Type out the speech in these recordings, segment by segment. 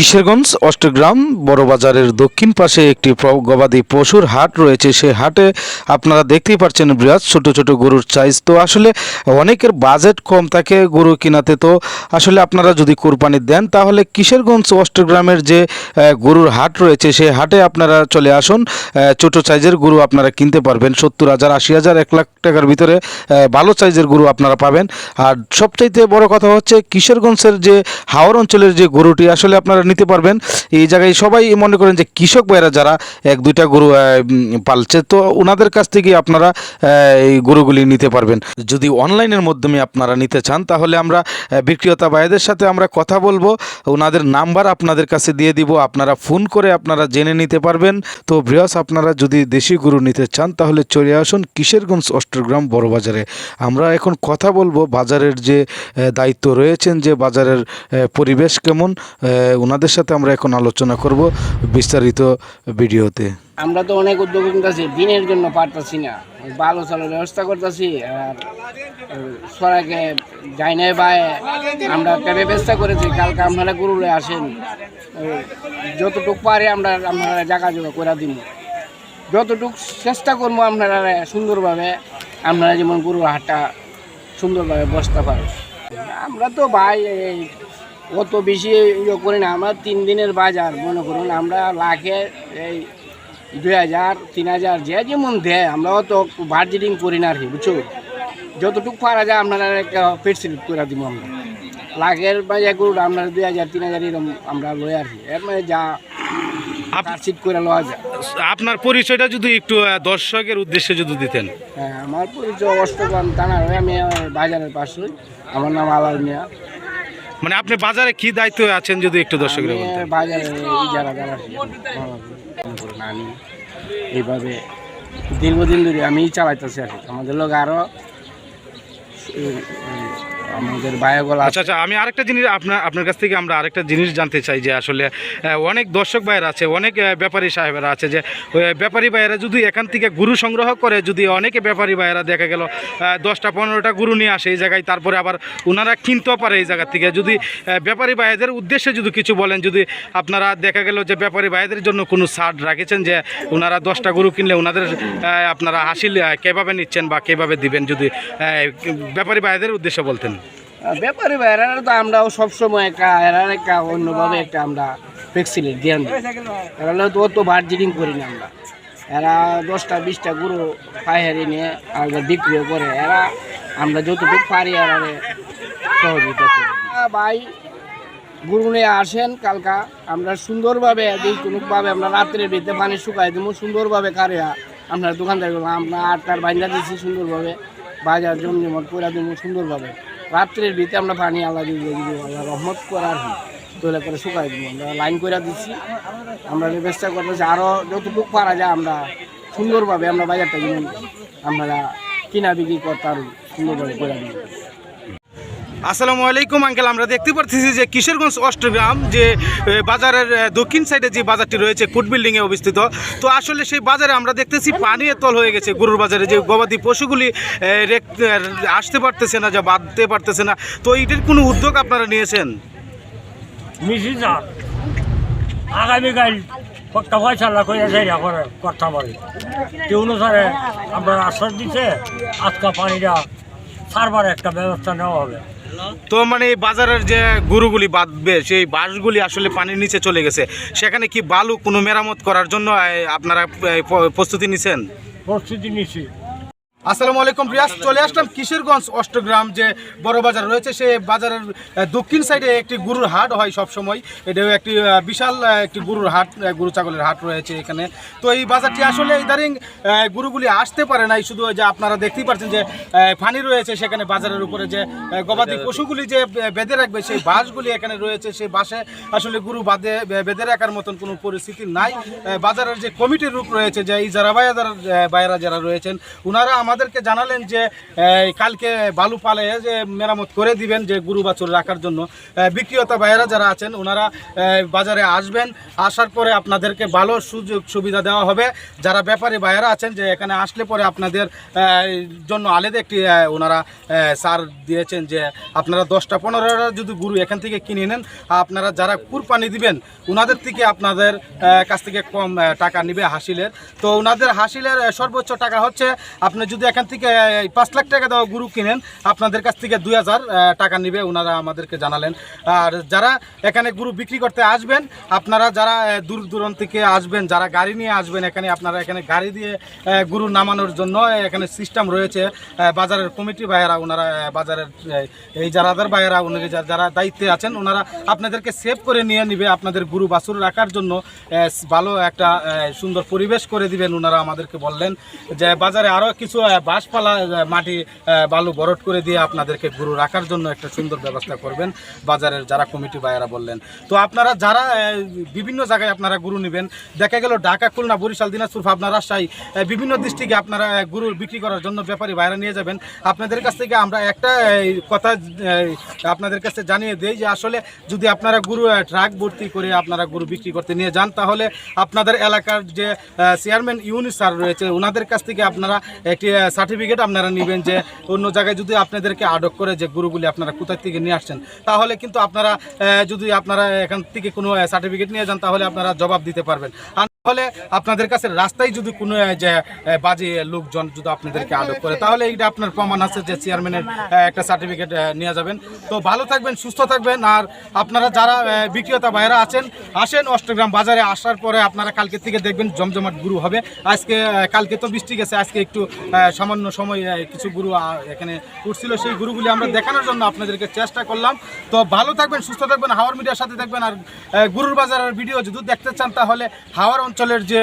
কিশোরগঞ্জ, অষ্টগ্রাম বড়বাজারের দক্ষিণ পাশে একটি গবাদি পশুর হাট রয়েছে। সেই হাটে আপনারা দেখতেই পাচ্ছেন বৃহৎ ছোট ছোট গরুর চাইজ তো আসলে অনেকের বাজেট কম থাকে গরু কিনাতে। তো আসলে আপনারা যদি কোরবানি দেন, তাহলে কিশোরগঞ্জ, অষ্টগ্রামের যে গরুর হাট রয়েছে সেই হাটে আপনারা চলে আসুন। ছোট সাইজের গরু আপনারা কিনতে পারবেন। সত্তর হাজার, আশি হাজার, এক লাখ টাকার ভিতরে ভালো সাইজের গরু আপনারা পাবেন। আর সবচাইতে বড় কথা হচ্ছে, কিশোরগঞ্জের যে হাওর অঞ্চলের যে গরুটি, আসলে আপনারা নিতে পারবেন। এই জায়গায় সবাই মনে করেন যে কৃষক ভাইরা যারা এক দুইটা গরু পালছে তো ওনাদের কাছ থেকে আপনারা এই গরুগুলি নিতে পারবেন। যদি অনলাইনের মাধ্যমে আপনারা নিতে চান তাহলে আমরা বিক্রেতা ভাইদের সাথে আমরা কথা বলব। ওনাদের নাম্বার আপনাদের কাছে দিয়ে দিব। আপনারা ফোন করে আপনারা জেনে নিতে পারবেন। তো বৃহস আপনারা যদি দেশি গরু নিতে চান তাহলে চলে আসুন কিশোরগঞ্জ অষ্টগ্রাম বড় বাজারে। আমরা এখন কথা বলব বাজারের যে দায়িত্ব রয়েছেন যে বাজারের পরিবেশ কেমন আহ, ওনাদের সাথে আমরা এখন আলোচনা করব বিস্তারিত ভিডিওতে। আমরা তো অনেক উদ্যোগ নিতেছি, দিনের জন্য পারতাছি না। ভালো চালের ব্যবস্থা করতেছি, আর সরাকে যাই নাই বাই, আমরা একটা ব্যবস্থা করেছি, কালকে আপনারা গরুরে আসেন। যতটুকু পারে আমরা আপনারা জায়গা জোগা করে দিব। যতটুক চেষ্টা করব আপনারা সুন্দরভাবে, আপনারা যেমন গরুর হাটটা সুন্দরভাবে বসতে পারে আমরা তো ভাই অত বেশি ইয়ে করি না। আমরা তিন দিনের বাজার মনে করুন। আমরা লাখে এই দুই হাজার তিন হাজার যে যেমন দেয় আমরা অত বার্জেটিং করি না আর কি বুঝছ? যতটুকু পারা যায় আপনারা একটা পেট করে দিব আমরা। লাখের বাজার করুন আপনারা দুই হাজার তিন হাজার এরকম আমরা লই আর কি। এর মানে যা করে লওয়া যায়। আপনার পরিচয়টা যদি একটু দর্শকের উদ্দেশ্যে যদি দিতেন। হ্যাঁ আমার পরিচয় অষ্টগ্রাম থানার আমি বাজারের পাশে আমার নাম আলাল মিয়া। মানে আপনি বাজারে কি দায়িত্ব আছেন যদি একটু দর্শকরা আমি বলতেন? বাজারে ইজারা যারা আমি এইভাবে দীর্ঘদিন ধরে আমি চালাইতেছি আর কি। আমাদের লোক আরও উম, আমাদের বায়োগলা আচ্ছা আচ্ছা আমি আরেকটা জিনিস আপনার আপনার কাছ থেকে আমরা আরেকটা জিনিস জানতে চাই যে আসলে অনেক দর্শক ভাইয়েরা আছে, অনেক ব্যাপারী সাহেবেরা আছে যে ব্যাপারী ভাইয়েরা যদি এখান থেকে গুরু সংগ্রহ করে, যদি অনেকে ব্যাপারী ভাইয়েরা দেখা গেল দশটা, পনেরোটা গুরু নিয়ে আসে এই জায়গায়, তারপরে আবার ওনারা কিনতেও পারে এই জায়গা থেকে, যদি ব্যাপারী ভাইদের উদ্দেশ্যে যদি কিছু বলেন, যদি আপনারা দেখা গেল যে ব্যাপারী ভাইদের জন্য কোনো ছাড় রাখেছেন যে ওনারা দশটা গরু কিনলে ওনাদের আপনারা হাসিল কীভাবে নিচ্ছেন বা কীভাবে দিবেন যদি ব্যাপারী ভাইদের উদ্দেশ্যে বলতেন? ব্যাপারী ভাইরা তো আমরাও সবসময় একটা, এরা একটা অন্যভাবে একটা আমরা ফ্লেক্সিলিটি ধ্যান দিই। এরা তো অত বার্জেটিং করি না আমরা। এরা দশটা, বিশটা গুরু পাইহারি নিয়ে আর বিক্রিও করে। এরা আমরা যতটুকু পারি এরা সহযোগিতা করি। ভাই, গুরু নিয়ে আসেন কালকা। আমরা সুন্দরভাবে যে কোনোভাবে আমরা রাত্রের ভিতরে পানি শুকাই দেবো, সুন্দরভাবে কারিয়া আপনার দোকানদার আমরা আটটার বাইন্দা দিচ্ছি সুন্দরভাবে। বাজার জমজমট করে দেবো সুন্দরভাবে। রাত্রের ভিতরে আমরা পানি আল্লাহ দিয়ে দিব, আল্লাহ রহমত করার তৈরি করে শুকাই দিব। আমরা লাইন করে দিচ্ছি। আমরা ব্যবস্থা করতেছি আরও যতটুকু পারা যায় আমরা সুন্দরভাবে আমরা বাজারটা কিনে আমরা কিনা বিক্রি করতাম সুন্দরভাবে করে দিব। আসসালামু আলাইকুম, আঙ্কেল। আমরা দেখতে পাচ্ছি যে কিশোরগঞ্জ অষ্টগ্রাম যে বাজারের দক্ষিণ সাইডে যে বাজারটি রয়েছে কোট বিল্ডিংয়ে অবস্থিত। তো আসলে সেই বাজারে আমরা দেখতেছি পানীয় তল হয়ে গেছে, গরুর বাজারে যে গবাদি পশুগুলি আসতে পারতেছে না যা বাঁধতে পারতেছে না। তো এইটার কোনো উদ্যোগ আপনারা নিয়েছেন? আগামীকাল একটা ফয়সালা করে, কথা বলে। সে অনুসারে আপনার আশ্বাস দিচ্ছে আজকা পানিটা সারবার একটা ব্যবস্থা নেওয়া হবে। তো মানে এই বাজারের যে গরুগুলি বাঁধবে সেই বাঁশগুলি আসলে পানির নিচে চলে গেছে। সেখানে কি বালু কোনো মেরামত করার জন্য আপনারা প্রস্তুতি নিছেন? প্রস্তুতি নিচ্ছি আসসালামু আলাইকুম রিয়াজ চলে আসলাম কিশোরগঞ্জ অষ্টগ্রাম যে বড় বাজার রয়েছে সে বাজারের দক্ষিণ সাইডে একটি গরুর হাট হয় সব সময় এটাও একটি বিশাল একটি গরুর হাট গরু ছাগলের হাট রয়েছে এখানে। তো এই বাজারটি আসলে ইদারিং গরুগুলি আসতে পারে নাই শুধু যে আপনারা দেখতেই পাচ্ছেন যে ফানি রয়েছে সেখানে বাজারের উপরে যে গবাদি পশুগুলি যে বেঁধে রাখবে সেই বাঁশগুলি এখানে রয়েছে সেই বাসে আসলে গরু বাঁধে বেঁধে রাখার মতন কোনো পরিস্থিতি নাই। বাজারের যে কমিটির রূপ রয়েছে যে এই যারা বাইরা যারা রয়েছেন ওনারা আমাদেরকে জানালেন যে কালকে বালু পালে যে মেরামত করে দিবেন যে গরু বাছুর রাখার জন্য। আহ, বিক্রেতা ভাইয়েরা যারা আছেন ওনারা বাজারে আসবেন আসার পরে আপনাদেরকে ভালো সুযোগ সুবিধা দেওয়া হবে। যারা ব্যাপারী ভাইয়েরা আছেন যে এখানে আসলে পরে আপনাদের জন্য আলাদা একটি ওনারা সার দিয়েছেন যে আপনারা দশটা পনেরোটা যদি গরু এখান থেকে কিনে নেন আপনারা যারা কুরবানি দিবেন ওনাদের থেকে আপনাদের কাছ থেকে কম টাকা নিবে হাসিলের। তো ওনাদের হাসিলের সর্বোচ্চ টাকা হচ্ছে আপনি যদি এখান থেকে পাঁচ লাখ টাকা দেওয়া গরু কিনেন, আপনাদের কাছ থেকে দুই হাজার টাকা নিবে ওনারা আমাদেরকে জানালেন। আর যারা এখানে গরু বিক্রি করতে আসবেন, আপনারা যারা দূর দূরান্ত থেকে আসবেন, যারা গাড়ি নিয়ে আসবেন, এখানে আপনারা এখানে গাড়ি দিয়ে গরু নামানোর জন্য এখানে সিস্টেম রয়েছে। বাজারের কমিটি ভাইয়েরা ওনারা বাজারের এই যারাদের ভাইয়েরা যা- যারা দায়িত্বে আছেন ওনারা আপনাদেরকে সেভ করে নিয়ে নিবে, আপনাদের গরু বাছুর রাখার জন্য ভালো একটা সুন্দর পরিবেশ করে দিবেন ওনারা আমাদেরকে বললেন। যে বাজারে আরও কিছু বাঁশপালা মাটি বালু বরট করে দিয়ে আপনাদেরকে গরু রাখার জন্য একটা সুন্দর ব্যবস্থা করবেন বাজারের যারা কমিটি ভাইয়েরা বললেন। তো আপনারা যারা বিভিন্ন জায়গায় আপনারা গরু নেবেন, দেখা গেল ঢাকা, খুলনা, বরিশাল, দিনাজপুর পাবনা রাজশাহী বিভিন্ন ডিস্ট্রিক্টে আপনারা গরু বিক্রি করার জন্য ব্যাপারী বাইরে নিয়ে যাবেন। আপনাদের কাছ থেকে আমরা একটা কথা আপনাদের কাছে জানিয়ে দেই যে আসলে যদি আপনারা গরু ট্রাক ভর্তি করে আপনারা গরু বিক্রি করতে নিয়ে যান, তাহলে আপনাদের এলাকার যে চেয়ারম্যান ইউনি স্যার রয়েছে, ওনাদের কাছ থেকে আপনারা একটি সার্টিফিকেট আপনারা নেবেন যে অন্য জায়গায় যদি আপনাদেরকে আটক করে যে গুরুগুলি আপনারা কোথায় থেকে নিয়ে আসছেন, তাহলে কিন্তু আপনারা যদি আপনারা এখান থেকে কোনো সার্টিফিকেট নিয়ে যান, তাহলে আপনারা জবাব দিতে পারবেন। তাহলে আপনাদের কাছে রাস্তায় যদি কোনো যে বাজে লোকজন যদি আপনাদেরকে আটক করে, তাহলে এইটা আপনার প্রমাণ আছে যে চেয়ারম্যানের একটা সার্টিফিকেট নিয়ে যাবেন। তো ভালো থাকবেন, সুস্থ থাকবেন, আর আপনারা যারা বিক্রেতা বাইরে আছেন, আসেন অষ্টগ্রাম বাজারে, আসার পরে আপনারা কালকে থেকে দেখবেন জমজমাট গুরু হবে। আজকে কালকে তো বৃষ্টি গেছে, আজকে একটু সামান্য সময় কিছু গুরু এখানে উঠছিল। সেই গুরুগুলি আমরা দেখানোর জন্য আপনাদেরকে চেষ্টা করলাম। তো ভালো থাকবেন, সুস্থ থাকবেন, হাওয়ার মিডিয়ার সাথে থাকবেন, আর গুরুর বাজারের ভিডিও যদি দেখতে চান, তাহলে হাওয়ার অঞ্চলের যে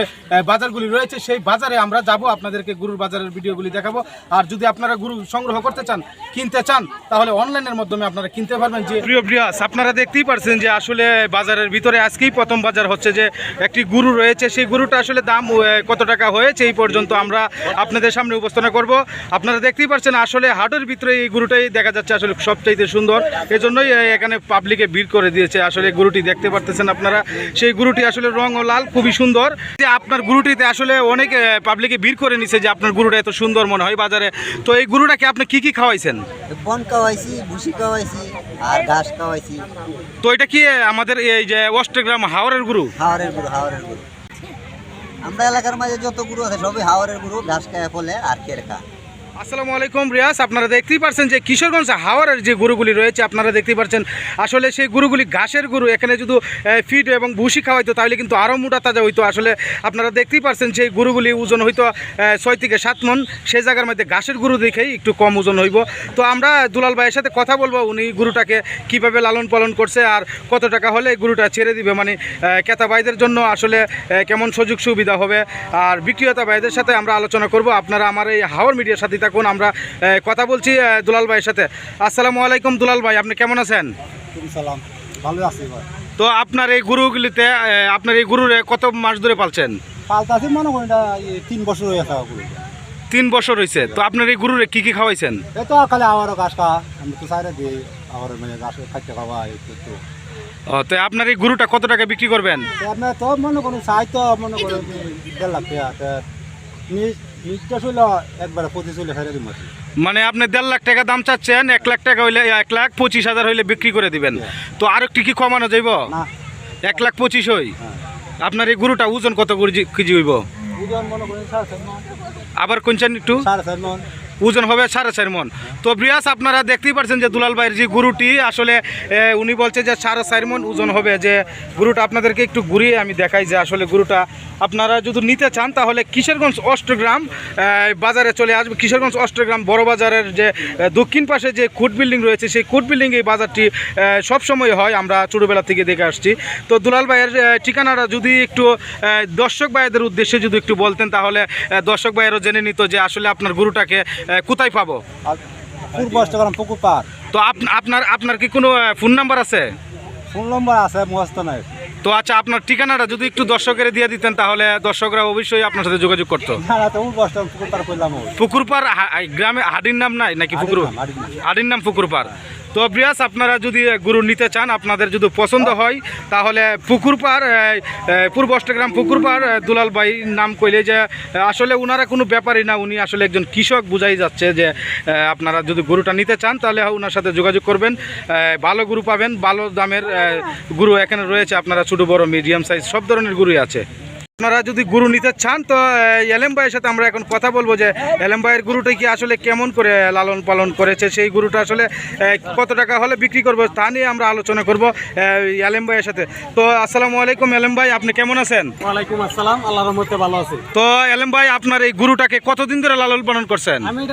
বাজারগুলি রয়েছে, সেই বাজারে আমরা যাব, আপনাদেরকে গুরুর বাজারের ভিডিওগুলি দেখাবো। আর যদি আপনারা গুরু সংগ্রহ করতে চান, কিনতে চান, তাহলে অনলাইনের মাধ্যমে আপনারা কিনতে পারবেন যে প্রিয় প্রিয়াস আপনারা দেখতেই পারছেন যে আসলে বাজারের ভিতরে আজকেই প্রথম বাজার হচ্ছে যে একটি গুরু রয়েছে। সেই গুরুটা আসলে দাম কত টাকা হয়েছে এই পর্যন্ত আমরা আপনাদের সামনে উপস্থাপনা করব। আপনারা দেখতেই পারছেন আসলে হাটের ভিতরে এই গুরুটাই দেখা যাচ্ছে আসলে সবচাইতে সুন্দর। এজন্যই এখানে পাবলিকে ভিড় করে দিয়েছে আসলে গরুটি দেখতে পারতেছেন আপনারা। সেই গরুটি আসলে রং ও লাল, খুবই সুন্দর যে আপনার গুরুটিতে আসলে অনেক পাবলিকে ভিড় করে নিছে যে আপনার গুরুটা এত সুন্দর মনে হয় বাজারে। তো এই গুরুটাকে আপনি কি কি খাওয়াইছেন? বন খাওয়াইছি ভুসি খাওয়াইছি আর ঘাস খাওয়াইছি। তো এটা কি আমাদের এই যে অষ্টগ্রাম হাওড়ের গুরু? হাওরের গুরু হাওরের গুরু। আমরা এলাকার মাঝে যত গুরু আছে সবই হাওড়ের গুরু ঘাস খায় ফলে আর খের খা আসসালামু আলাইকুম রিয়াস আপনারা দেখতেই পারছেন যে কিশোরগঞ্জ হাওয়ারের যে গরুগুলি রয়েছে, আপনারা দেখতেই পারছেন। আসলে সেই গরুগুলি ঘাসের গরু, এখানে যদি ফিড এবং ভুসি খাওয়াইতো, তাহলে কিন্তু আরও মোটা তাজা হইতো। আসলে আপনারা দেখতেই পারছেন সেই গরুগুলি ওজন হইতো ছয় থেকে সাত মন। সেই জায়গার মধ্যে ঘাসের গরু দেখেই একটু কম ওজন হইব। তো আমরা দুলাল ভাইয়ের সাথে কথা বলব, উনি গরুটাকে কীভাবে লালন পালন করছে আর কত টাকা হলে গরুটা ছেড়ে দিবে। মানে ক্রেতা ভাইদের জন্য আসলে কেমন সুযোগ সুবিধা হবে। আর বিক্রেতা ভাইদের সাথে আমরা আলোচনা করব। আপনারা আমার এই হাওয়ার মিডিয়ার সাথে থাকুন আমরা কথা বলছি দুলাল ভাইয়ের সাথে। আসসালামু আলাইকুম দুলাল ভাই আপনি কেমন আছেন? সালাম। ভালো আছি ভাই। তো আপনার এই গরুগুলিতে আপনার এই গরুরে কত মাস ধরে পালছেন? পাল্টাছি মনে করি এটা এই তিন বছর হয়ে গরু। তিন বছর হয়েছে তো আপনার এই গরুরে কি কি খাওয়াইছেন? এই তো খালি আবারও ঘাস খাওয়া আমি তো সাইডে দিই আবার মানে ঘাস খাইতে খাওয়া একটু ও তো আপনার এই গরুটা কত টাকা বিক্রি করবেন? আপনার তো মনে করুন চাই তো মনে করুন দেড় লাখ টাকা মানে আপনি দেড় লাখ টাকা দাম চাচ্ছেন এক লাখ টাকা হইলে এক লাখ পঁচিশ হাজার হইলে বিক্রি করে দিবেন। তো আর একটু কি কমানো যাইব? এক লাখ পঁচিশ হই। হ্যাঁ। আপনার এই গরুটা ওজন কত কেজি- হইব? আবার কোনছেন একটু? ওজন হবে সাড়ে চার মন। তো ব্রিয়াস আপনারা দেখতেই পারছেন যে দুলাল ভাইয়ের যে গরুটি, আসলে উনি বলছে যে সাড়ে চার মন ওজন হবে। যে গরুটা আপনাদেরকে একটু ঘুরিয়ে আমি দেখাই যে আসলে গরুটা আপনারা যদি নিতে চান, তাহলে কিশোরগঞ্জ অষ্টগ্রাম বাজারে চলে আসবে। কিশোরগঞ্জ অষ্টগ্রাম বড় বাজারের যে দক্ষিণ পাশে যে কোর্ট বিল্ডিং রয়েছে, সেই কোর্ট বিল্ডিং এই বাজারটি সব সময় হয়। আমরা ছোটোবেলা থেকে দেখে আসছি। তো দুলাল ভাইয়ের ঠিকানাটা যদি একটু দর্শক ভাইদের উদ্দেশ্যে যদি একটু বলতেন, তাহলে দর্শক ভাইয়েরও জেনে নিত যে আসলে আপনার গরুটাকে কোথায় পাবো? পূর্ব অষ্টগ্রাম পুকুর পার। তো আপনার আপনার কি কোনো ফোন নাম্বার আছে? ফোন নম্বর আছে মহাস্ত নাই তো আচ্ছা আপনার ঠিকানাটা যদি একটু দর্শকের দিয়ে দিতেন তাহলে দর্শকরা অবশ্যই আপনার সাথে যোগাযোগ করতো। পুকুরপাড় গ্রামে হাডির নাম নাই নাকি পুকুর? হাডির নাম, হাডির হাডির নাম পুকুরপাড় তো ব্রিয়াস আপনারা যদি গুরু নিতে চান, আপনাদের যদি পছন্দ হয়, তাহলে পুকুরপাড় পূর্ব অষ্টগ্রাম পুকুরপাড় দুলাল ভাই নাম কইলে যে আসলে ওনারা কোনো ব্যাপারই না, উনি আসলে একজন কৃষক, বুঝাই যাচ্ছে যে আপনারা যদি গরুটা নিতে চান, তাহলে ওনার সাথে যোগাযোগ করবেন ভালো গরু পাবেন, ভালো দামের গরু এখানে রয়েছে, আপনারা ছোটো, বড় মিডিয়াম সাইজ সব ধরনের গরুই আছে। আপনারা যদি গুরু নিতে চান তো এলেম ভাইয়ের সাথে আমরা এখন কথা বলব যে এলেম ভাইয়ের গুরুটা কি আসলে কেমন করে লালন পালন করেছে সেই গুরুটা আসলে কত টাকা হলে বিক্রি করব তা নিয়ে আমরা আলোচনা করব এলেম ভাইয়ের সাথে। তো আসসালামু আলাইকুম এলেম ভাই আপনি কেমন আছেন? ওয়ালাইকুম আসসালাম আল্লাহ রহমতে ভালো আছে। তো এলেম ভাই আপনার এই গুরুটাকে কতদিন ধরে লালন পালন করছেন? আমি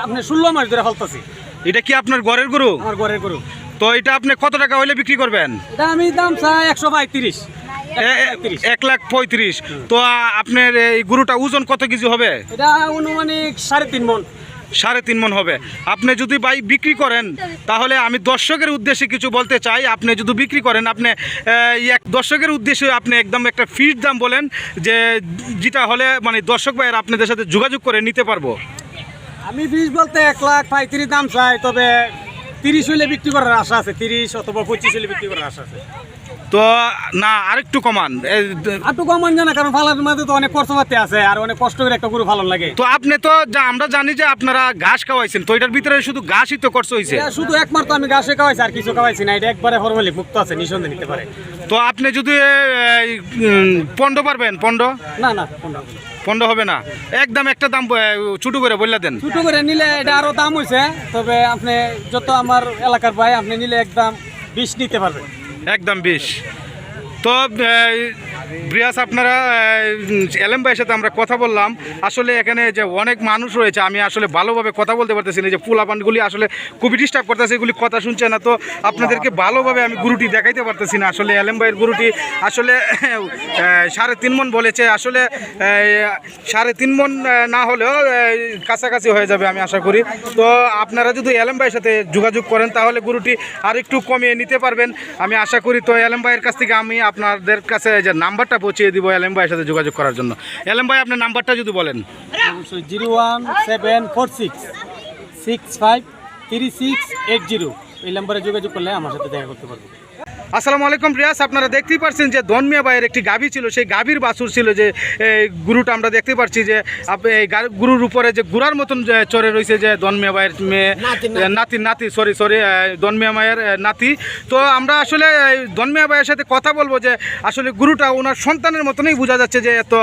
আপনি ষোলো মাস ধরে ফলতাছি এটা কি আপনার ঘরের গুরু? আমার ঘরের গুরু। তো এটা আপনি কত টাকা হলে বিক্রি করবেন? এটা আমি দাম চাই একশো এ- এক লাখ পঁয়ত্রিশ। তো আপনার এই গরুটা ওজন কত কেজি হবে? এটা অনুমানিক সাড়ে তিন মন। সাড়ে তিন মন হবে। আপনি যদি বাই বিক্রি করেন তাহলে আমি দর্শকের উদ্দেশ্যে কিছু বলতে চাই। আপনি যদি বিক্রি করেন আপনি এক দর্শকের উদ্দেশ্যে আপনি একদম একটা ফিট দাম বলেন যে যেটা হলে মানে দর্শক ভাইয়ের আপনাদের সাথে যোগাযোগ করে নিতে পারব। আমি বিশ বলতে এক লাখ পঁয়ত্রিশ দাম চাই তবে তিরিশ হইলে বিক্রি করার আশা আছে। তিরিশ অথবা পঁচিশ হইলে বিক্রি করার আশা আছে। তো না আরেকটু কমান। একটু কমান জানা কারণ ফালার মধ্যে তো অনেক খরচ পাতি আছে আর অনেক কষ্ট করে একটা গরু ভালো লাগে। তো আপনি তো যা আমরা জানি যে আপনারা ঘাস খাওয়াইছেন তো এটার ভিতরে শুধু ঘাসই তো খরচ হয়েছে শুধু একমাত্র আমি গাছে খাওয়াইছি আর কিছু খাওয়াইছি না এটা একবারে হরমলিক মুক্ত আছে নিঃসন্দেহে নিতে পারে। তো আপনি যদি পণ্ড পারবেন পণ্ড? না না কোনটা পণ্ড হবে না। একদম একটা দাম ছোট করে বললে দেন। ছোট করে নিলে এটা আরও দাম হয়েছে তবে আপনি যত আমার এলাকার ভাই আপনি নিলে একদম বিশ নিতে পারবেন। একদম বেশ। তো ব্রিয়াস, আপনারা এলএম ভাইয়ের সাথে আমরা কথা বললাম। আসলে এখানে যে অনেক মানুষ রয়েছে, আমি আসলে ভালোভাবে কথা বলতে পারতেছি না। যে পোলাপানগুলি আসলে খুবই ডিস্টার্ব করতেছে, এগুলি কথা শুনছে না, তো আপনাদেরকে ভালোভাবে আমি গুরুটি দেখাইতে পারতেছি না। আসলে এলএম ভাইয়ের গুরুটি আসলে সাড়ে তিন মন বলেছে। আসলে সাড়ে তিন মন না হলেও কাছাকাছি হয়ে যাবে আমি আশা করি। তো আপনারা যদি এলএম ভাইয়ের সাথে যোগাযোগ করেন, তাহলে গুরুটি আর একটু কমিয়ে নিতে পারবেন। আমি আশা করি তো এলএম ভাইয়ের কাছ থেকে আমি আপনাদের কাছে যে নাম্বারটা পৌঁছিয়ে দিব এলএম ভাইয়ের সাথে যোগাযোগ করার জন্য। এলএম ভাই, আপনার নাম্বারটা যদি বলেন। Zero one seven four six six five three six eight zero. এই নাম্বারে যোগাযোগ করলে আমার সাথে দেখা করতে পারবেন আসসালামু আলাইকুম রিয়াস আপনারা দেখতেই পাচ্ছেন যে ধনমিয়া ভাইয়ের একটি গাভী ছিল সেই গাভীর বাছুর ছিল যে গুরুটা আমরা দেখতে পাচ্ছি যে এই গুরুর উপরে যে গুড়ার মতন চড়ে রয়েছে যে ধনমিয়া ভাইয়ের মেয়ে নাতি নাতি। সরি সরি ধনমিয়া মায়ের নাতি। তো আমরা আসলে এই ধনমিয়া ভাইয়ের সাথে কথা বলব যে আসলে গুরুটা ওনার সন্তানের মতনই বোঝা যাচ্ছে যে এত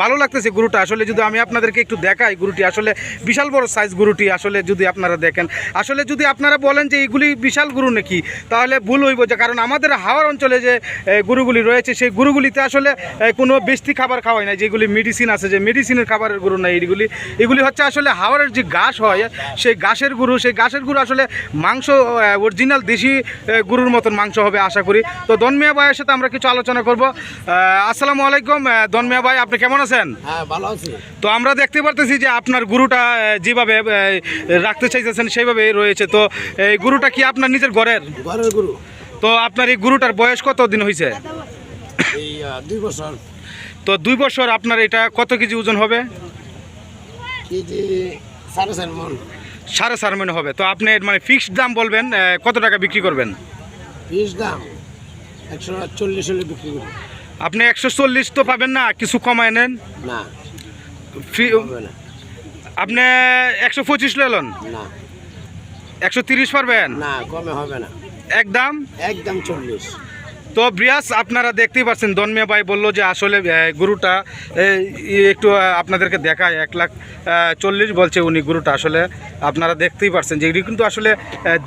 ভালো লাগতেছে গুরুটা। আসলে যদি আমি আপনাদেরকে একটু দেখাই গুরুটি আসলে বিশাল বড় সাইজ গুরুটি আসলে যদি আপনারা দেখেন। আসলে যদি আপনারা বলেন যে এইগুলি বিশাল গুরু নাকি? তাহলে ভুল হইব যে কারণ আমাদের হাওয়ার অঞ্চলে যে গরুগুলি রয়েছে সেই গরুগুলিতে আসলে কোনো বেস্তি খাবার খাওয়াই না যেগুলি মেডিসিন আছে যে মেডিসিনের খাবারের গরু না এইগুলি। এগুলি হচ্ছে আসলে হাওয়ারের যে ঘাস হয় সেই ঘাসের গরু সেই ঘাসের গরু আসলে মাংস অরিজিনাল দেশি গরুর মতন মাংস হবে আশা করি। তো দনমিয়া ভাইয়ের সাথে আমরা কিছু আলোচনা করব। আসসালামু আলাইকুম দনমিয়া ভাই আপনি কেমন আছেন? হ্যাঁ ভালো আছি। তো আমরা দেখতে পারতেছি যে আপনার গুরুটা যেভাবে রাখতে চাইতেছেন সেইভাবে রয়েছে। তো এই গুরুটা কি আপনার নিজের ঘরের? ঘরের গুরু। তো আপনার এই গুরুটার বয়স কত দিন হয়েছে দুই বছর। তো দুই বছর আপনার এটা কত কেজি ওজন হবে? সাড়ে চার মন। সাড়ে চার মনে হবে। তো আপনি মানে ফিক্সড দাম বলবেন কত টাকা বিক্রি করবেন? দাম একশো চল্লিশ হলে বিক্রি করি আপনি একশো চল্লিশ তো পাবেন না কিছু কমায় নেন। না। আপনি একশো পঁচিশ লেলন না। একশো তিরিশ পারবেন? না কমে হবে না। একদম একদম চল্লিশ। তো ব্রিয়াস, আপনারা দেখতেই পাচ্ছেন দনমিয়া ভাই বলল যে আসলে গুরুটা একটু আপনাদেরকে দেখায়, এক লাখ চল্লিশ বলছে উনি গুরুটা আসলে, আপনারা দেখতেই পাচ্ছেন যে এটি কিন্তু আসলে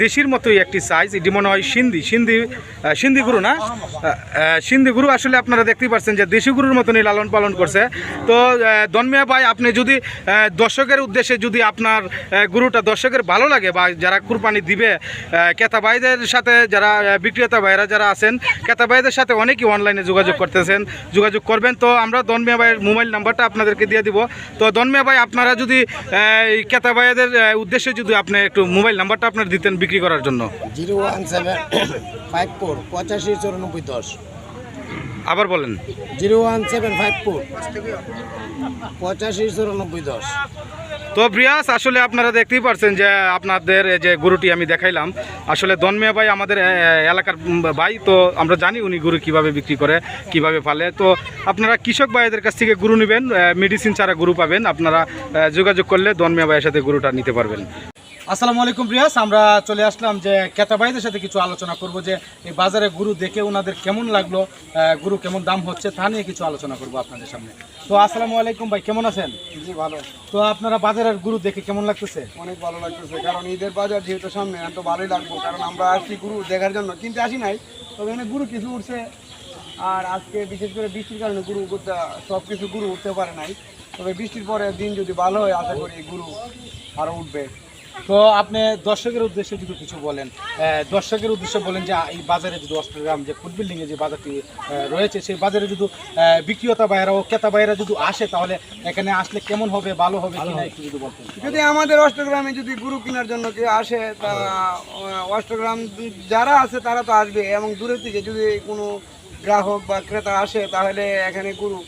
দেশির মতোই একটি সাইজ এটি মনে হয় সিন্ধি সিন্ধি সিন্ধি গুরু না? সিন্ধি গুরু আসলে আপনারা দেখতেই পাচ্ছেন যে দেশি গুরুর মতনই লালন পালন করছে। তো দনমিয়া ভাই, আপনি যদি দর্শকের উদ্দেশ্যে যদি আপনার গুরুটা দর্শকের ভালো লাগে বা যারা কুরবানি দিবে ক্রেতা ভাইদের সাথে যারা বিক্রেতা ভাইরা যারা আছেন ক্রেতা ভাইদের সাথে অনেকেই অনলাইনে যোগাযোগ করতেছেন। যোগাযোগ করবেন তো আমরা দনমিয়া ভাইয়ের মোবাইল নাম্বারটা আপনাদেরকে দিয়ে দিব। তো দনমিয়া ভাই আপনারা যদি এই ক্রেতা ভাইদের উদ্দেশ্যে যদি আপনি একটু মোবাইল নাম্বারটা আপনার দিতেন বিক্রি করার জন্য। Zero one seven five four পঁচাশি চুরানব্বই দশ। আবার বলেন। Zero one seven five four পঁচাশি চুরানব্বই দশ। তো ব্রিয়াস আসলে আপনারা দেখতেই পারছেন যে আপনাদের এই যে গরুটি আমি দেখাইলাম। আসলে দনমিয়া ভাই আমাদের এলাকার ভাই, তো আমরা জানি উনি গরু কীভাবে বিক্রি করে, কীভাবে পালে। তো আপনারা কৃষক ভাইদের কাছ থেকে গরু নেবেন মেডিসিন ছাড়া গরু পাবেন। আপনারা যোগাযোগ করলে দনমিয়া ভাইয়ের সাথে গরুটা নিতে পারবেন। আসসালামু আলাইকুম প্রিয়াস আমরা চলে আসলাম যে ক্রেতা ভাইদের সাথে কিছু আলোচনা করব যে এই বাজারে গরু দেখে ওনাদের কেমন লাগল গরু কেমন দাম হচ্ছে তা নিয়ে কিছু আলোচনা করব আপনাদের সামনে। তো আসসালামু আলাইকুম ভাই কেমন আছেন? জি ভালো তো আপনারা বাজারের গুরু দেখে কেমন লাগতেছে? অনেক ভালো লাগতেছে কারণ ঈদের বাজার যেহেতু সামনে এখন তো ভালোই লাগবো কারণ আমরা আসছি গুরু দেখার জন্য। কিনতে আসি নাই তবে এখানে গুরু কিছু উঠছে আর আজকে বিশেষ করে বৃষ্টির কারণে গুরু সব কিছু গুরু উঠতে পারে নাই। তবে বৃষ্টির পরে দিন যদি ভালো হয় আশা করি গুরু আরও উঠবে। তো আপনি দর্শকের উদ্দেশ্যে যদি কিছু বলেন দর্শকের উদ্দেশ্যে বলেন যে এই বাজারে যদি অষ্টগ্রাম যে ফুড বিল্ডিংয়ে যে বাজারটি রয়েছে সেই বাজারে যদি আহ, বিক্রেতা বাইরা ও ক্রেতা বাইরা যদি আসে তাহলে এখানে আসলে কেমন হবে ভালো হবে কিনা একটু যদি বলতেন। যদি আমাদের অষ্টগ্রামে যদি গুরু কেনার জন্য কেউ আসে তা আহ, অষ্টগ্রাম যারা আছে তারা তো আসবে। এবং দূরের থেকে যদি কোনো গ্রাহক বা ক্রেতা আসে তাহলে এখানে গুরু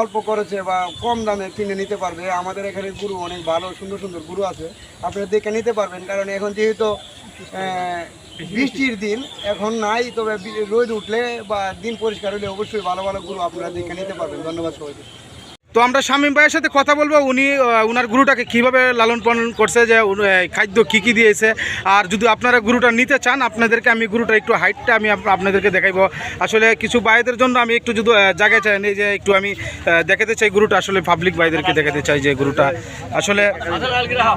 অল্প খরচে বা কম দামে কিনে নিতে পারবে। আমাদের এখানে গুরু অনেক ভালো, সুন্দর সুন্দর গুরু আছে। আপনারা দেখে নিতে পারবেন, কারণ এখন যেহেতু বৃষ্টির দিন, এখন নাই, তবে রোদ উঠলে বা দিন পরিষ্কার হলে অবশ্যই ভালো ভালো গুরু আপনারা দেখে নিতে পারবেন। ধন্যবাদ সবাইকে। তো আমরা শামীম ভাইয়ের সাথে কথা বলব। উনি ওনার গুরুটাকে কীভাবে লালন পালন করছে, যে খাদ্য কি কি দিয়েছে। আর যদি আপনারা গুরুটা নিতে চান, আপনাদেরকে আমি গুরুটা একটু হাইটটা আমি আপ- আপনাদেরকে দেখাইবো। আসলে কিছু ভাইদের জন্য আমি একটু যদি জায়গায় চাই, এই যে একটু আমি দেখাতে চাই গুরুটা, আসলে পাবলিক ভাইদেরকে দেখাতে চাই যে গুরুটা। আসলে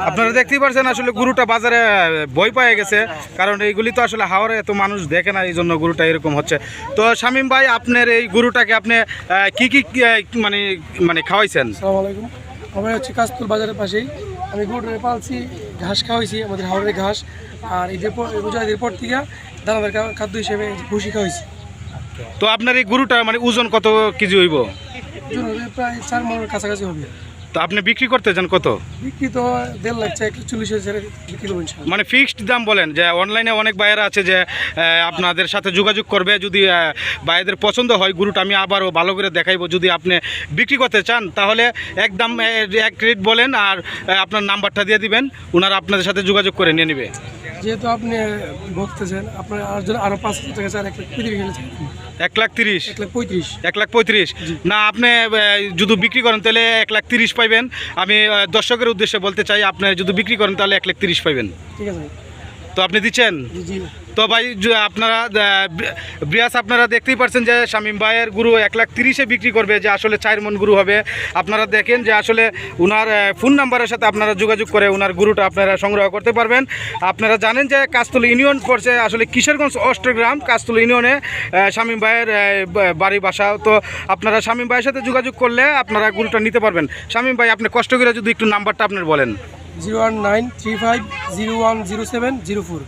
আপনারা দেখতেই পারছেন, আসলে গুরুটা বাজারে ভয় পেয়ে গেছে। কারণ এইগুলি তো আসলে হাওড়ে এত মানুষ দেখে না এই জন্য গুরুটা এরকম হচ্ছে। তো শামীম ভাই, আপনার এই গুরুটাকে আপনি কি কি মানে মানে খাওয়াইছেন? আলাইকুম। আমরা হচ্ছে কাস্তুল বাজারের পাশেই। আমি গরুটারে পালছি ঘাস খাওয়াইছি আমাদের হাওড়ের ঘাস। আর ঈদের পর রোজা ঈদের পর থেকে দানাদার খাদ্য হিসেবে ভুসি খাওয়াইছি। তো আপনার এই গরুটা মানে ওজন কত কেজি হইব প্রায় চার মনের কাছাকাছি হবে। তো আপনি বিক্রি করতে চান কত? বিক্রি তো দেড় লাখ চাই একটু চল্লিশ হাজার বিক্রি মানে ফিক্সড দাম বলেন যে অনলাইনে অনেক বাইরা আছে যে আপনাদের সাথে যোগাযোগ করবে যদি বাইরেদের পছন্দ হয় গুরুটা আমি আবারও ভালো করে দেখাইবো যদি আপনি বিক্রি করতে চান তাহলে একদম এক রেট বলেন আর আপনার নাম্বারটা দিয়ে দিবেন ওনারা আপনাদের সাথে যোগাযোগ করে নিয়ে নেবে। যেহেতু আপনি বলতেছেন আপনার আর যদি আরও পাঁচ হাজার টাকা চান এক এক লাখ তিরিশ? এক লাখ পঁয়ত্রিশ। এক লাখ পঁয়ত্রিশ? না আপনি যদি বিক্রি করেন তাহলে এক লাখ তিরিশ পাইবেন। আমি দর্শকের উদ্দেশ্যে বলতে চাই আপনি যদি বিক্রি করেন তাহলে এক লাখ তিরিশ পাইবেন। ঠিক আছে তো আপনি দিচ্ছেন? তো ভাই আপনারা আহ, বি- ব্রিয়াস আপনারা দেখতেই পারছেন যে শামীম ভাইয়ের গুরু এক লাখ তিরিশে বিক্রি করবে যে আসলে চার মন গুরু হবে। আপনারা দেখেন যে আসলে উনার ফোন নাম্বারের সাথে আপনারা যোগাযোগ করে উনার গুরুটা আপনারা সংগ্রহ করতে পারবেন। আপনারা জানেন যে কাস্তল ইউনিয়ন পড়ছে আসলে কিশোরগঞ্জ অষ্টগ্রাম কাস্তল ইউনিয়নে শামীম ভাইয়ের বাড়ি বাসা। তো আপনারা শামীম ভাইয়ের সাথে যোগাযোগ করলে আপনারা গুরুটা নিতে পারবেন। শামীম ভাই আপনি কষ্ট করে যদি একটু নাম্বারটা আপনার বলেন। Zero one nine three five zero one zero seven zero four.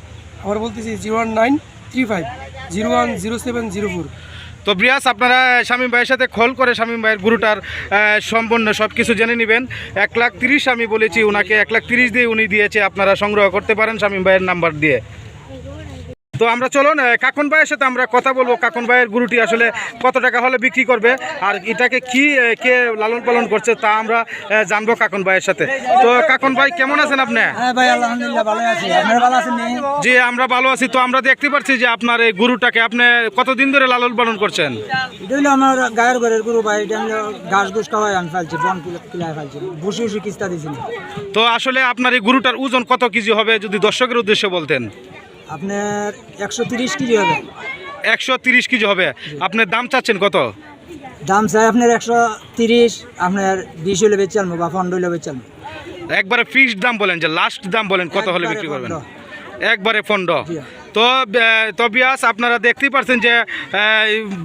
আবার বলতেছি zero one nine three five zero one zero seven zero four. তো ব্রিয়াস, আপনারা স্বামী ভাইয়ের সাথে খোল করে শামীম ভাইয়ের গুরুটার সম্পন্ন সব কিছু জেনে নেবেন। এক লাখ তিরিশ আমি বলেছি ওনাকে এক লাখ তিরিশ দিয়ে উনি দিয়েছে, আপনারা সংগ্রহ করতে পারেন স্বামী ভাইয়ের নাম্বার দিয়ে। তো আমরা চলুন কাকন ভাইয়ের সাথে আমরা কথা বলব। কাকন ভাইয়ের গুরুটি আসলে কত টাকা হলে বিক্রি করবে আর এটাকে কি কে লালন পালন করছে তা আমরা জানব কাকন ভাইয়ের সাথে। তো কাকন ভাই কেমন আছেন আপনি? হ্যাঁ জি আমরা ভালো আছি। তো আমরা দেখতে পাচ্ছি যে আপনার এই গরুটাকে আপনি কতদিন ধরে লালন পালন করছেন? আমার গায়ের ঘরের গরু ভাই ঘাস ঘুষ খাওয়াই আমি ফেলছি বন ফেলছি। বসে বসে কিস্তা দিয়েছি তো আসলে আপনার এই গরুটার ওজন কত কেজি হবে যদি দর্শকের উদ্দেশ্যে বলতেন? আপনার একশো তিরিশ কেজি হবে। একশো তিরিশ কেজি হবে। আপনার দাম চাচ্ছেন কত? দাম চাই আপনার একশো তিরিশ আপনার বিশ হলে বেচে আনব বা পনেরো হলে বেচে আনব। একবারে ফিক্সড দাম বলেন যে লাস্ট দাম বলেন কত হলে বিক্রি করবেন? পনেরো। একবারে জি। তো আহ, তো বিয়াস আপনারা দেখতেই পারছেন যে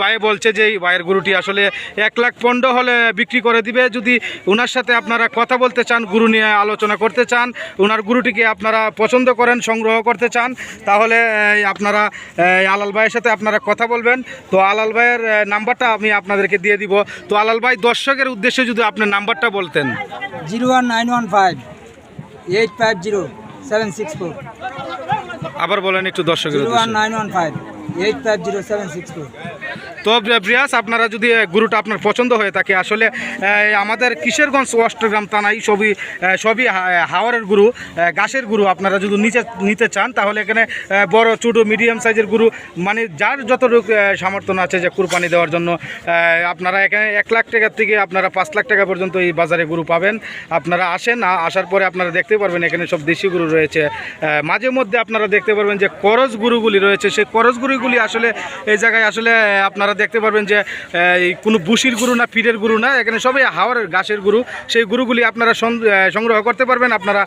ভাই বলছে যে ভাইয়ের গরুটি আসলে এক লাখ পনেরো হলে বিক্রি করে দিবে। যদি ওনার সাথে আপনারা কথা বলতে চান গুরু নিয়ে আলোচনা করতে চান ওনার গুরুটিকে আপনারা পছন্দ করেন সংগ্রহ করতে চান তাহলে আপনারা আলাল ভাইয়ের সাথে আপনারা কথা বলবেন। তো আলাল ভাইয়ের নাম্বারটা আমি আপনাদেরকে দিয়ে দিব। তো আলাল ভাই দর্শকের উদ্দেশ্যে যদি আপনার নাম্বারটা বলতেন। Zero one nine one five eight five zero seven six four. আবার বলেন একটু দর্শকের nine one five eight five zero seven six two. তো ব্রিয়াস আপনারা যদি গরুটা আপনার পছন্দ হয়ে থাকে, আসলে আমাদের কিশোরগঞ্জ অষ্টগ্রাম থানায় সবই সবই হাওয়ারের গরু ঘাসের গরু, আপনারা যদি নিচে, নিতে চান, তাহলে এখানে বড়, ছোটো, মিডিয়াম সাইজের গরু মানে যার যতটুকু সামর্থ্য আছে যে কুরবানি দেওয়ার জন্য আপনারা এখানে এক লাখ টাকার থেকে আপনারা পাঁচ লাখ টাকা পর্যন্ত এই বাজারে গরু পাবেন। আপনারা আসেন আসার পরে আপনারা দেখতে পারবেন, এখানে সব দেশি গরু রয়েছে। মাঝে মধ্যে আপনারা দেখতে পারবেন যে করজ গরুগুলি রয়েছে। সেই করজ গরুগুলি আসলে, এই জায়গায় আসলে আপনারা দেখতে পারবেন যে এই কোনো বুসির গুরু না পিঠের গুরু না এখানে সবই হাওয়ার গাছের গুরু। সেই গুরুগুলি আপনারা সংগ্রহ করতে পারবেন। আপনারা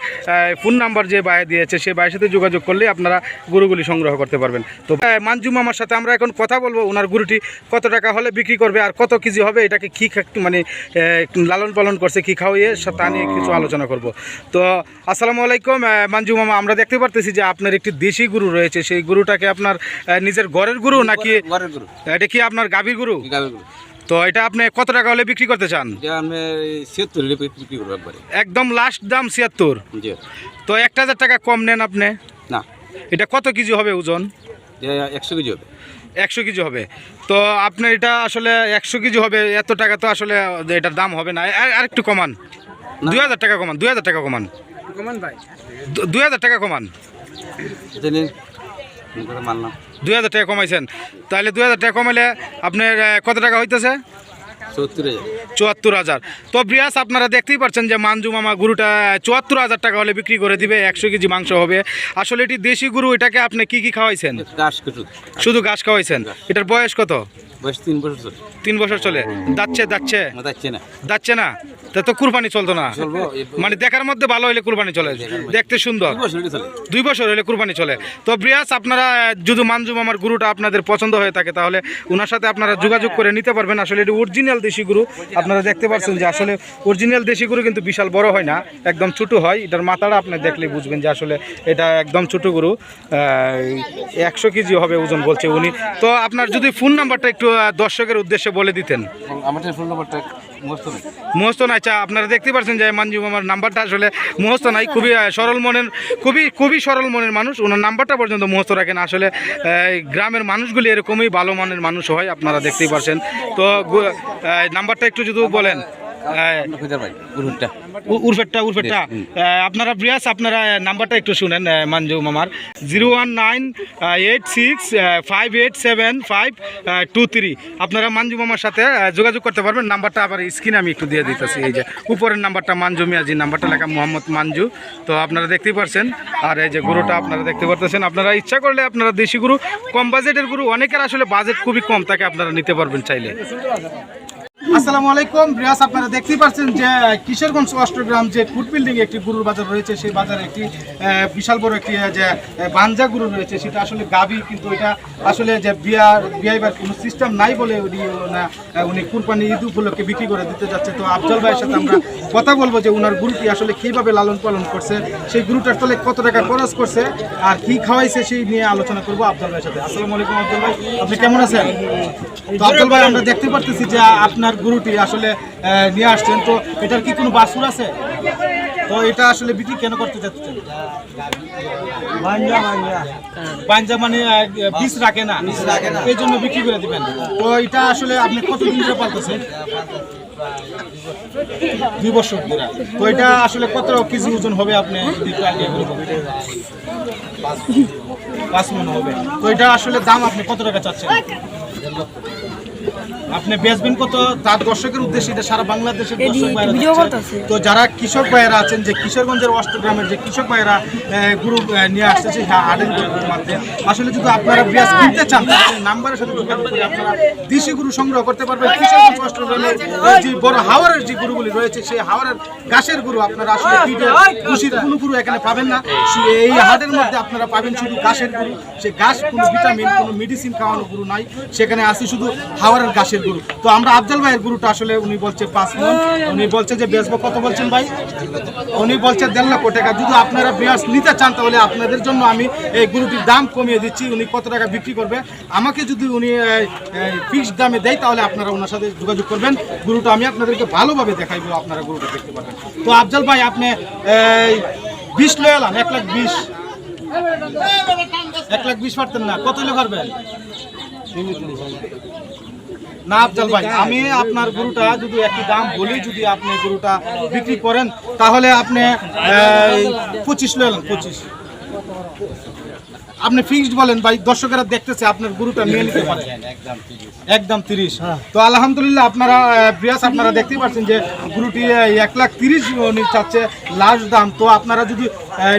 ফোন নাম্বার যে বায়ে দিয়েছে সেই বায়ের সাথে যোগাযোগ করলে আপনারা গুরুগুলি সংগ্রহ করতে পারবেন। তো মানজু মামার সাথে আমরা এখন কথা বলব। ওনার গুরুটি কত টাকা হলে বিক্রি করবে আর কত কেজি হবে এটাকে কী মানে লালন পালন করছে কী খাওয়িয়ে তা নিয়ে কিছু আলোচনা করব। তো আসসালামু আলাইকুম মানজু মামা। আমরা দেখতে পারতেছি যে আপনার একটি দেশি গুরু রয়েছে। সেই গুরুটাকে আপনার নিজের ঘরের গুরু নাকি ঘরের এটা কি আপনার গাভীর গরু? গাবের তো এটা আপনি কত টাকা হলে বিক্রি করতে চান? ছিয়াত্তর বিক্রি করব একবারে। একদম লাস্ট দাম ছিয়াত্তর। তো এক হাজার টাকা কম নেন আপনি? না। এটা কত কেজি হবে ওজন? একশো কেজি হবে। একশো কেজি হবে। তো আপনার এটা আসলে একশো কেজি হবে এত টাকা তো আসলে এটার দাম হবে না। আর- একটু কমান। দুই হাজার টাকা কমান দুই হাজার টাকা কমান। কমান ভাই। দু- দুই হাজার টাকা কমান। দুই হাজার টাকা কমাইছেন। তাহলে দুই হাজার টাকা কমাইলে আপনার কত টাকা হইতেছে? চুয়াত্তর হাজার। তো ব্রিয়াস আপনারা দেখতেই পাচ্ছেন যে মানজু মামা গরুটা চুয়াত্তর হাজার টাকা হলে বিক্রি করে দিবে একশো কেজি মাংস হবে। আসলে এটি দেশি গুরু এটাকে আপনি কি কি খাওয়াইছেন? শুধু ঘাস খাওয়াইছেন? এটার বয়স কত? বয়স তিন বছর চলে। তিন বছর চলে। দাচ্ছে দাচ্ছে। যাচ্ছে না। তা তো কুরবানি চলতো না। মানে দেখার মধ্যে ভালো হলে কুরবানি চলে। দেখতে সুন্দর। দুই বছর হলে হলে কুরবানি চলে। তো ব্রিয়াস আপনারা যদি মানজুম আমার গুরুটা আপনাদের পছন্দ হয়ে থাকে তাহলে ওনার সাথে আপনারা যোগাযোগ করে নিতে পারবেন। আসলে এটি অরিজিনাল দেশি গুরু। আপনারা দেখতে পাচ্ছেন যে আসলে অরিজিনাল দেশি গুরু কিন্তু বিশাল বড় হয় না একদম ছোট হয়। এটার মাথাটা আপনি দেখলে বুঝবেন যে আসলে এটা একদম ছোট গুরু। একশো কেজি হবে ওজন বলছে উনি। তো আপনার যদি ফোন নাম্বারটা একটু দর্শকের উদ্দেশ্যে বলে দিতেন। মহস্ত ফোন নাম্বারটা মুহস্ত নাই। চা আপনারা দেখতে পাচ্ছেন যে মানজু মামার নাম্বারটা আসলে মহস্ত নাই খুবই সরল মনের খুবই খুবই সরল মনের মানুষ। ওনার নাম্বারটা পর্যন্ত মুহস্ত রাখেন। আসলে গ্রামের মানুষগুলি এরকমই ভালো মানের মানুষ হয় আপনারা দেখতেই পাচ্ছেন তো নাম্বারটা একটু যদি বলেন। আহ, খুঁজে পাই। গরুটা উ- উরফেটটা উরফেটটা আহ, আপনারা ব্রিয়াস আপনারা নাম্বারটা একটু শুনেন মানজু মামার। Zero one nine eight six five eight seven five two three. আপনারা মানজু মামার সাথে যোগাযোগ করতে পারবেন। নাম্বারটা আবার স্ক্রিনে আমি একটু দিয়ে দিতেছি। এই যে উপরের নাম্বারটা মানজু মিয়াজি নাম্বারটা লেখা মোহাম্মদ মানজু। তো আপনারা দেখতেই পারছেন। আর এই যে গরুটা আপনারা দেখতে পারতেছেন। আপনারা ইচ্ছা করলে আপনারা দেশি গরু কম বাজেটের গরু অনেকের আসলে বাজেট খুবই কম তাকে আপনারা নিতে পারবেন চাইলে। আসসালামু আলাইকুম। রিয়াস আপনারা দেখতেই পাচ্ছেন যে কিশোরগঞ্জ অষ্টগ্রাম যে ফুড বিল্ডিং একটি গরুর বাজার রয়েছে, সেই বাজারে একটি বিশাল বড় একটি যে বাঞ্জা গরু রয়েছে, সেটা আসলে গাবি কিন্তু এটা আসলে যে বিয়ার বিয়াইবার কোনো সিস্টেম নাই বলে উনি উনি কুরবানি ঈদ উপলক্ষে বিক্রি করে দিতে যাচ্ছে। তো আফজল ভাইয়ের সাথে আমরা কথা বলব যে ওনার গরুটি আসলে কীভাবে লালন পালন করছে, সেই গরুটার তলে কত টাকা খরচ করছে, আর কি খাওয়াইছে সেই নিয়ে আলোচনা করব আফজল ভাইয়ের সাথে। আসসালামু আলাইকুম আফজল ভাই, আপনি কেমন আছেন? তো আফজল ভাই, আমরা দেখতে পারতেছি যে আপনার গরুটি আসলে নিয়ে আসছেন। তো এটার কি কোনো বাসুর আছে? তো এটা আসলে বিক্রি কেন করতে চাচ্ছেন? পাঞ্জা মানে বীজ রাখে না। এই জন্য বিক্রি করে দিবেন। তো এটা আসলে আপনি কতদিন ধরে পালতেছেন? দুই বছর ধরে। তো এটা আসলে কত কেজি ওজন হবে আপনি যদি একটু করে পাঁচ মন হবে। তো এটা আসলে দাম আপনি কত টাকা চাচ্ছেন? আপনি বেচবেন কত? তার দর্শকের উদ্দেশ্যে এটা সারা বাংলাদেশের দর্শক তো যারা কৃষক ভাইয়েরা আছেন যে কিশোরগঞ্জের অষ্টগ্রামের যে কৃষক ভাইয়েরা গ্রুপ নিয়ে আসছে সেই আডেন গ্রুপের মাধ্যমে। আসলে যদি আপনারা ব্যাস কিনতে চান নাম্বারের সাথে যোগাযোগ করে আপনারা দেশি গুরু সংগ্রহ করতে পারবেন। কিশোরগঞ্জ অষ্টগ্রামের যে বড় হাওয়ারের যে গুরুগুলি রয়েছে সেই হাওয়ারের গাছের গুরু আপনারা আসলে পিঠের খুশির কোনো গরু এখানে পাবেন না। সে- এই হাটের মধ্যে আপনারা পাবেন শুধু গাছের গরু। সেই গাছ কোনো ভিটামিন কোনো মেডিসিন খাওয়ানো গুরু নাই। সেখানে আছে শুধু হাওয়ারের গাছের গরু। তো আমরা আফজাল ভাইয়ের গরুটা আসলে উনি বলছে পাঁচ মন। উনি বলছে যে, বেচবো কত বলছেন ভাই? উনি বলছে দেড় লক্ষ টাকা। যদি আপনারা বিয়াস নিতে চান, তাহলে আপনাদের জন্য আমি এই গরুটির দাম কমিয়ে দিচ্ছি। উনি কত টাকা বিক্রি করবে? আমাকে যদি উনি ফিক্সড দামে দেয়, তাহলে আপনারা ওনার সাথে যোগাযোগ করবেন। গরুটা আমি আপনাদেরকে ভালোভাবে দেখাইবো আপনারা গরুটা দেখতে পাবেন তো আফজাল ভাই, আপনি বিশ লয়ে এলাম, এক লাখ বিশ। এক লাখ বিশ পারতেন না। কত হলে পারবেন? না আফজাল ভাই আমি আপনার গরুটা যদি একটি দাম বলি যদি আপনি গরুটা বিক্রি করেন তাহলে আপনি পঁচিশ লইলেন পঁচিশ। আপনি ফিক্সড বলেন ভাই দর্শকেরা দেখতেছে আপনার গরুটা নিয়ে নিতে পারেন একদম তিরিশ। তো আলহামদুলিল্লাহ আপনারা আহ, ব্রিয়াস আপনারা দেখতেই পাচ্ছেন যে গরুটি এক লাখ তিরিশ চাচ্ছে লাস্ট দাম। তো আপনারা যদি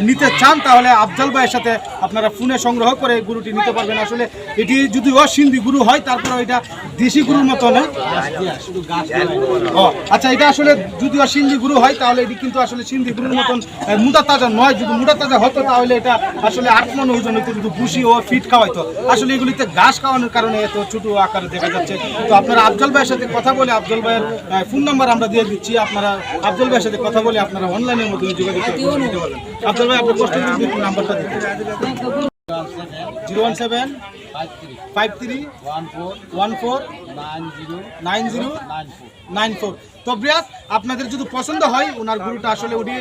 নিতে চান, তাহলে আফজাল ভাইয়ের সাথে আপনারা ফোনে সংগ্রহ করে গরুটি নিতে পারবেন। আসলে এটি যদি ও সিন্ধি গরু হয় তারপরে এটা দেশি গরুর মতো না। ও আচ্ছা এটা আসলে যদি সিন্ধি গরু হয়, তাহলে এটি কিন্তু আসলে সিন্ধি গরুর মতন মুদা তাজা নয়। যদি মুদা তাজা হতো, তাহলে এটা আসলে আট মন ওজন যদি ভুসি ও ফিট খাওয়াইতো। আসলে এগুলিতে ঘাস খাওয়ানোর কারণে এত ছোট আকারে দেখা যাচ্ছে। তো আপনারা আফজল ভাইয়ের সাথে কথা বলে আফজল ভাইয়ের ফোন নাম্বার আমরা দিয়ে দিচ্ছি। আপনারা আফজল ভাইয়ের সাথে কথা বলে আপনারা অনলাইনের মাধ্যমে যোগাযোগ করে নিতে পারবেন। আফজল ভাই আপনার কষ্ট one seven five three one four nine zero nine four. তো আপনাদের যদি পছন্দ হয়, ওনার গরুটা আসলে উনি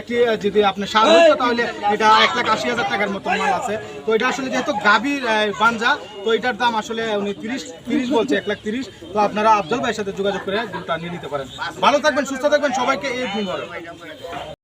একটি যদি আপনার সার তাহলে এটা এক লাখ আশি হাজার টাকার মতো মাল আছে। তো এটা আসলে যেহেতু গাভীর বাঞ্জা, তো এটার দাম আসলে উনি তিরিশ তিরিশ বলছে, এক লাখ তিরিশ। তো আপনারা আফজল ভাইয়ের সাথে যোগাযোগ করে গরুটা নিয়ে নিতে পারেন। ভালো থাকবেন, সুস্থ থাকবেন, সবাইকে এই